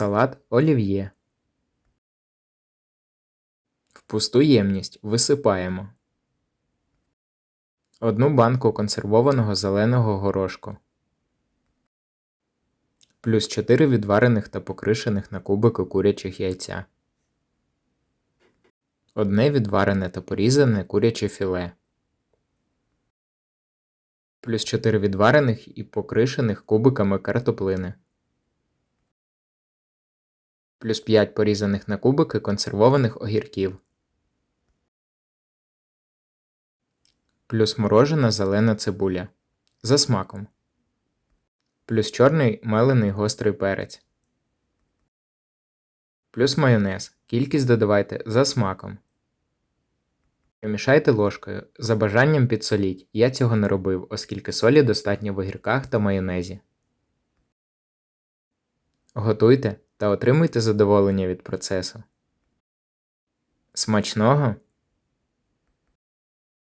Салат олів'є. В пусту ємність висипаємо. Одну банку консервованого зеленого горошку. Плюс 4 відварених та покришених на кубики курячих яйця. Одне відварене та порізане куряче філе. Плюс 4 відварених і покришених кубиками картоплини. Плюс 5 порізаних на кубики консервованих огірків. Плюс морожена зелена цибуля. За смаком. Плюс чорний мелений гострий перець. Плюс майонез. Кількість додавайте за смаком. Помішайте ложкою. За бажанням підсоліть. Я цього не робив, оскільки солі достатньо в огірках та майонезі. Готуйте та отримуйте задоволення від процесу. Смачного!